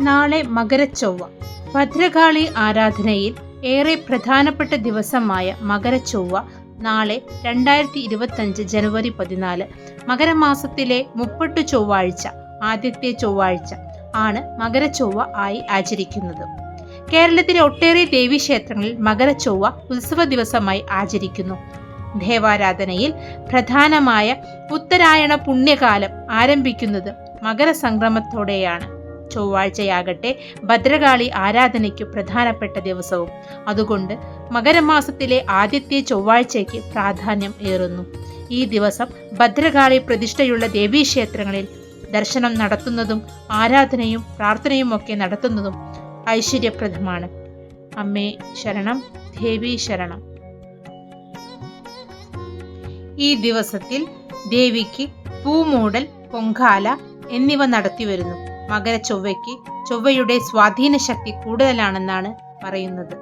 നാളെ മകരച്ചൊവ്വ. ഭദ്രകാളി ആരാധനയിൽ ഏറെ പ്രധാനപ്പെട്ട ദിവസമായ മകരച്ചൊവ്വ നാളെ രണ്ടായിരത്തി ഇരുപത്തഞ്ച് ജനുവരി പതിനാല് മകരമാസത്തിലെ മുപ്പട്ട് ചൊവ്വാഴ്ച ആദ്യത്തെ ചൊവ്വാഴ്ച ആണ് മകരച്ചൊവ്വ ആയി ആചരിക്കുന്നത്. കേരളത്തിലെ ഒട്ടേറെ ദേവീക്ഷേത്രങ്ങളിൽ മകരച്ചൊവ്വ ഉത്സവ ദിവസമായി ആചരിക്കുന്നു. ദേവാരാധനയിൽ പ്രധാനമായ ഉത്തരായണ പുണ്യകാലം ആരംഭിക്കുന്നത് മകരസംക്രമത്തോടെയാണ്. ചൊവ്വാഴ്ചയാകട്ടെ ഭദ്രകാളി ആരാധനയ്ക്ക് പ്രധാനപ്പെട്ട ദിവസവും. അതുകൊണ്ട് മകരമാസത്തിലെ ആദ്യത്തെ ചൊവ്വാഴ്ചയ്ക്ക് പ്രാധാന്യം ഏറുന്നു. ഈ ദിവസം ഭദ്രകാളി പ്രതിഷ്ഠയുള്ള ദേവീക്ഷേത്രങ്ങളിൽ ദർശനം നടത്തുന്നതും ആരാധനയും പ്രാർത്ഥനയും ഒക്കെ നടത്തുന്നതും ഐശ്വര്യപ്രദമാണ്. അമ്മേ ശരണം ദേവി ശരണം. ഈ ദിവസത്തിൽ ദേവിക്ക് പൂമൂടൽ പൊങ്കാല എന്നിവ നടത്തിവരുന്നു. മകര ചൊവ്വയ്ക്ക് ചൊവ്വയുടെ സ്വാധീന ശക്തി കൂടുതലാണെന്നാണ് പറയുന്നത്.